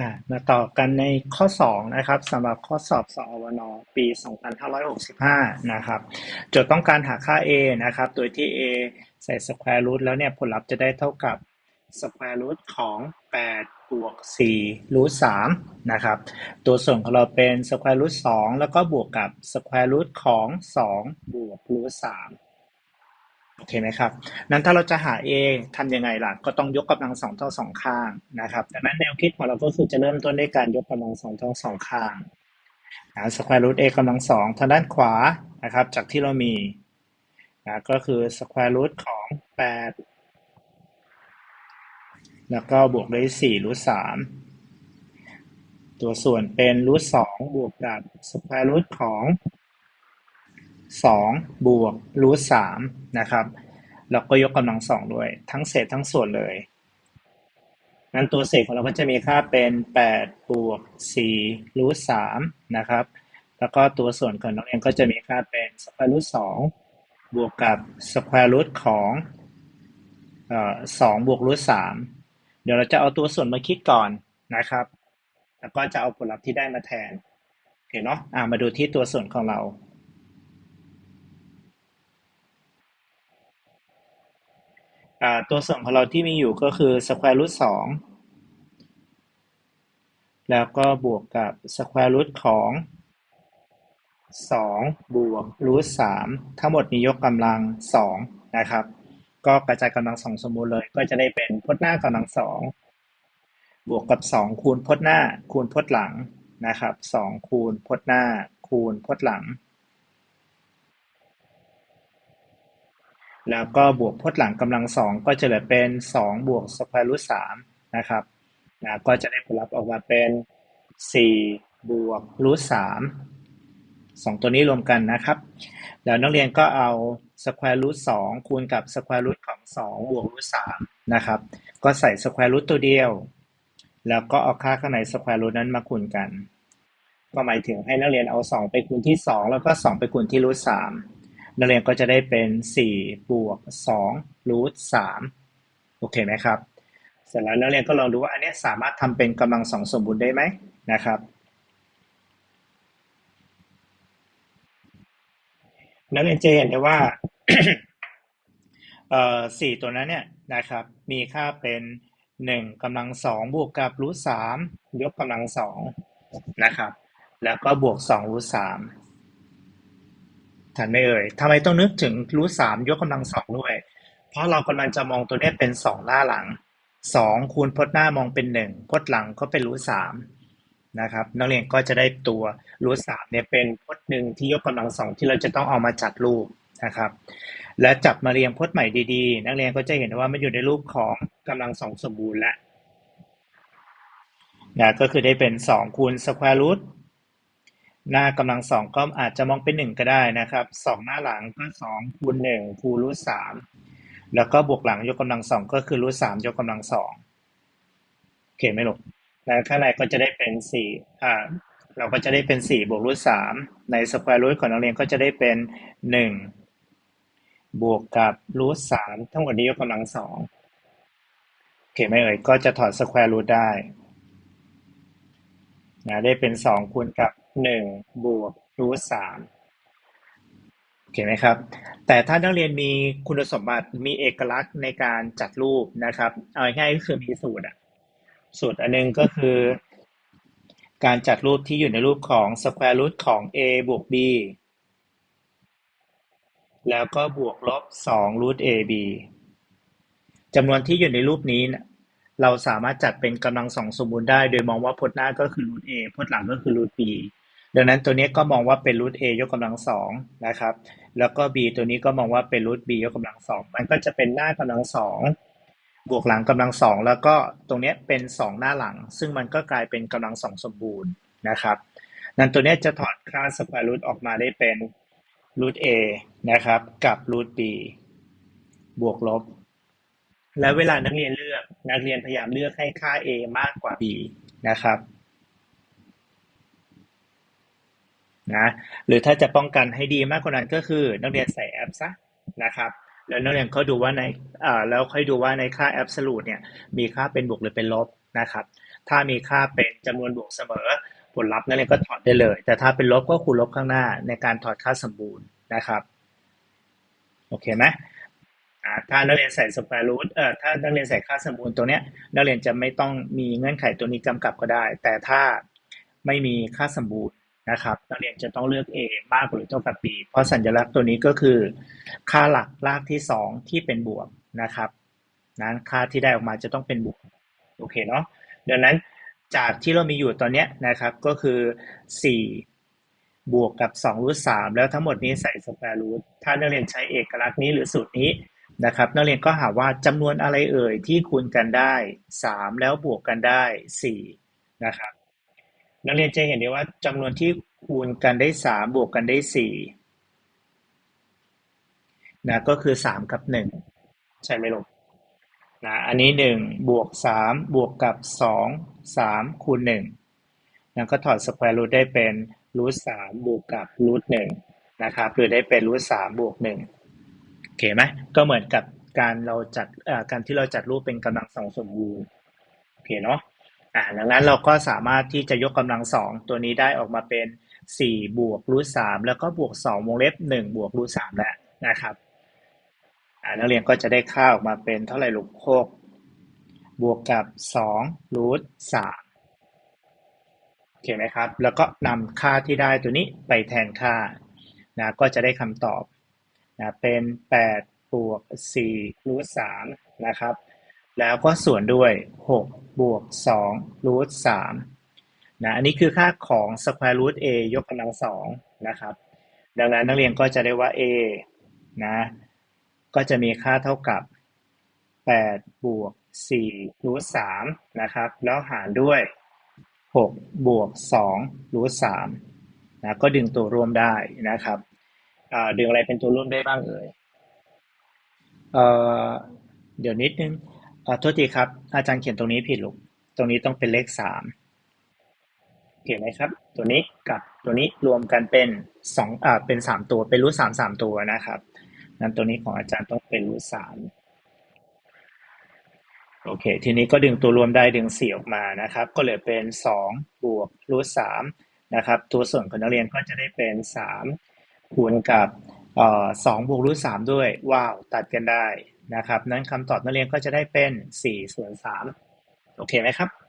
อ่ามาต่อกันในข้อ 2 นะครับสำหรับข้อสอบสอวนปี 2565 นะครับโจทย์ต้องการหาค่า a นะครับ โดยที่ a ใส่ square root แล้วเนี่ยผลลัพธ์จะได้เท่ากับ square root ของ 8 บวก 4 root 3นะครับ ตัวส่วนของเราเป็น square root 2 แล้วก็บวกกับ square root ของ 2 บวก root 3 โอเคไหมครับนั้นถ้าเราจะหา a ทำยังไงล่ะ ก็ต้องยกกำลังสองเท่าสองข้างนะครับดังนั้นแนวคิดของเราก็คือจะเริ่มต้นด้วยการยกกำลังสองเท่าสองข้างนะสแควร์รูท a กำลังสองทางด้านขวานะครับ จากที่เรามีนะก็คือสแควร์รูทของ8แล้วก็บวกด้วย4รูท3ตัวส่วนเป็นรูท2บวกกับสแควร์รูทของ 2บวกรูท3นะครับ แล้วก็ยกกำลังสองด้วย ทั้งเศษทั้งส่วนเลยนั้นตัวเศษของเราก็จะมีค่าเป็น8บวก4รูท3นะครับ แล้วก็ตัวส่วนของน้องเองก็จะมีค่าเป็นสแควร์รูท2บวกกับสแควร์รูทของสองบวกรูทสามเดี๋ยวเราจะเอาตัวส่วนมาคิดก่อนนะครับ แล้วก็จะเอาผลลัพธ์ที่ได้มาแทนโอเคเนาะะมาดูที่ตัวส่วนของเรา ตัวส่วนของเราที่มีอยู่ก็คือ square root 2 แล้วก็บวกกับ square root ของ 2 บวก root 3 ทั้งหมดนี้ยกกำลัง 2 นะครับ ก็กระจายกำลังสองสมมูลเลย ก็จะได้เป็นพจน์หน้ากำลังสองบวกกับ 2 คูณพจน์หน้า คูณพจน์หลังนะครับ 2 คูณพจน์หน้า คูณพจน์หลัง แล้วก็บวกพจน์หลังกำลังสองก็จะเหลือเป็นสองบวกสแควร์รูทสามนะครับนะก็จะได้ผลลัพธ์ออกมาเป็นสี่บวกรูทสามสองตัวนี้รวมกันนะครับ แล้วนักเรียนก็เอาสแควร์รูทสองคูณกับสแควร์รูทของสองบวกรูทสามนะครับ ก็ใส่สแควร์รูทตัวเดียว แล้วก็เอาค่าข้างในสแควร์รูทนั้นมาคูณกัน ก็หมายถึงให้นักเรียนเอาสองไปคูณที่สองแล้วก็สองไปคูณที่รูทสาม นักเรียนก็จะได้เป็น 4 บวก2รูท3โอเคไหมครับ เสร็จแล้วนักเรียนก็ลองดูว่าอันนี้สามารถทำเป็นกำลังสองสมบูรณ์ได้ไหมนะครับนักเรียนจะเห็นได้ว่าสี่ตัวนั้นเนี่ยนะครับ มีค่าเป็นหนึ่งกำลังสองบวกกับรูทสามยกกำลังสองนะครับ แล้วก็บวกสองรูทสาม ทันไม่เอ่ยทำไมต้องนึกถึงรูทสามยกกำลังสองด้วย เพราะเรากำลังจะมองตัวนี้เป็นสองหน้าหลังสองคูณพจน์หน้ามองเป็นหนึ่งพจน์หลังก็เป็นรูทสามนะครับ นักเรียนก็จะได้ตัวรูทสามเนี่ยเป็นพจน์หนึ่งที่ยกกำลังสองที่เราจะต้องเอามาจัดรูปนะครับ และจับมาเรียงพจน์ใหม่ดีๆ นักเรียนก็จะเห็นว่ามันอยู่ในรูปของกำลังสองสมบูรณ์แล้วนะก็คือได้เป็นสองคูณสแควร์รูท หน้ากำลังสองก็อาจจะมองเป็นหนึ่งก็ได้นะครับสองหน้าหลังก็สองคูณหนึ่งคูณรูทสามแล้วก็บวกหลังยกกำลังสองก็คือรูทสามยกกำลังสองโอเคไหมลูกแล้วข้างในก็จะได้เป็นสี่อ่าเราก็จะได้เป็นสี่บวกรูทสามในสแควร์รูทของนักเรียนก็จะได้เป็นหนึ่งบวกกับรูทสามทั้งหมดนี้ยกกำลังสองโอเคไหมเอ่ยก็จะถอดสแควร์รูทได้ นะได้เป็นสองคูณกับหนึ่งบวกรูทสามโอเคไหมครับ แต่ถ้านักเรียนมีคุณสมบัติมีเอกลักษณ์ในการจัดรูปนะครับ เอาง่ายก็คือมีสูตรอะสูตรอันนึงก็คือ การจัดรูปที่อยู่ในรูปของ square root ของ a บวก b แล้วก็บวกลบ2 root ab จำนวนที่อยู่ในรูปนี้ เราสามารถจัดเป็นกำลังสองสมบูรณ์ได้ โดยมองว่าพจน์หน้าก็คือ root a พจน์หลังก็คือ root b ดังนั้นตัวนี้ก็มองว่าเป็น root a ยกกำลังสองนะครับ แล้วก็ b ตัวนี้ก็มองว่าเป็น root b ยกกำลังสองมันก็จะเป็นหน้ากำลังสองบวกหลังกำลังสองแล้วก็ตรงนี้เป็นสองหน้าหลัง ซึ่งมันก็กลายเป็นกำลังสองสมบูรณ์นะครับนั้นตัวนี้จะถอดค่า square root ออกมาได้เป็น root a นะครับ กับ root b บวกลบ แล้วเวลานักเรียนเลือก นักเรียนพยายามเลือกให้ค่า a มากกว่า b นะครับนะหรือถ้าจะป้องกันให้ดีมากกว่านั้นก็คือนักเรียนใส่แอปซะนะครับแล้วนักเรียนเขาดูว่าในอ่าแล้วค่อยดูว่าในค่าแอบสูตเนี่ยมีค่าเป็นบวกหรือเป็นลบนะครับ ถ้ามีค่าเป็นจำนวนบวกเสมอ ผลลัพธ์นักเรียนก็ถอดได้เลย แต่ถ้าเป็นลบก็คูณลบข้างหน้าในการถอดค่าสมบูรณ์นะครับโอเคไหม ถ้านักเรียนใส่สแควร์รูทเอ่อถ้านักเรียนใส่ค่าสมบูรณ์ตัวเนี้ยนักเรียนจะไม่ต้องมีเงื่อนไขตัวนี้กำกับก็ได้ แต่ถ้าไม่มีค่าสมบูรณ์นะครับนักเรียนจะต้องเลือก A มากกว่าหรือเท่ากับ B เพราะสัญลักษณ์ตัวนี้ก็คือ ค่าหลักรากที่สองที่เป็นบวกนะครับนั้นค่าที่ได้ออกมาจะต้องเป็นบวกโอเคเนาะดังนั้นจากที่เรามีอยู่ตอนเนี้ยนะครับก็คือ 4 บวกกับ2รูท3แล้วทั้งหมดนี้ใส่สแควร์รูทถ้านักเรียนใช้เอกลักษณ์นี้หรือสูตรนี้ นะครับนักเรียนก็หาว่าจำนวนอะไรเอ่ยที่คูณกันได้ 3 แล้วบวกกันได้ 4 นะครับนักเรียนจะเห็นได้ว่าจำนวนที่คูณกันได้ 3 บวกกันได้4นะก็คือ 3 กับ 1 ใช่ไหมลูกนะอันนี้หนึ่งบวกสามบวกกับสองสามคูณหนึ่งแล้วก็ถอดสแควร์รูทได้เป็นรูทสามบวกกับรูทหนึ่งนะครับหรือได้เป็นรูทสามบวกหนึ่ง โอเคไหมก็เหมือนกับการเราจัดการที่เราจัดรูปเป็นกำลังสองสมบูรณ์โอเคเนาะอ่าดังนั้นเราก็สามารถที่จะยกกำลังสองตัวนี้ได้ออกมาเป็นสี่บวกรูทสามแล้วก็บวกสองวงเล็บหนึ่งบวกรูทสามแล้วนะครับอ่านักเรียนก็จะได้ค่าออกมาเป็นเท่าไหร่ลูกหกบวกกับสองรูทสามโอเคไหมครับ แล้วก็นำค่าที่ได้ตัวนี้ไปแทนค่านะก็จะได้คำตอบ นะเป็นแปดบวกสี่รูทสามนะครับ แล้วก็ส่วนด้วยหกบวกสองรูทสามนะอันนี้คือค่าของ square root a ยกกำลังสองนะครับ ดังนั้นนักเรียนก็จะได้ว่า a นะก็จะมีค่าเท่ากับ8บวก4รูท3นะครับ แล้วหารด้วย6บวก2รูท3นะก็ดึงตัวร่วมได้นะครับ ดึงอะไรเป็นตัวร่วมได้บ้างเอ่ยเดี๋ยวนิดนึงโทษทีครับ อาจารย์เขียนตรงนี้ผิดลูก ตรงนี้ต้องเป็นเลข3โอเคไหมครับ ตัวนี้กับตัวนี้รวมกันเป็น2อ่าเป็น3ตัวเป็นรูท3 3ตัวนะครับนั้นตัวนี้ของอาจารย์ต้องเป็นรูทสามโอเค ทีนี้ก็ดึงตัวรวมได้ดึงสี่ออกมานะครับ ก็เหลือเป็นสองบวกรูทสามนะครับ ตัวส่วนของนักเรียนก็จะได้เป็นสาม คูณกับสองบวกรูทสามด้วย ว้าว ตัดกันได้นะครับ นั้นคำตอบนักเรียนก็จะได้เป็นสี่ส่วนสามโอเคไหมครับ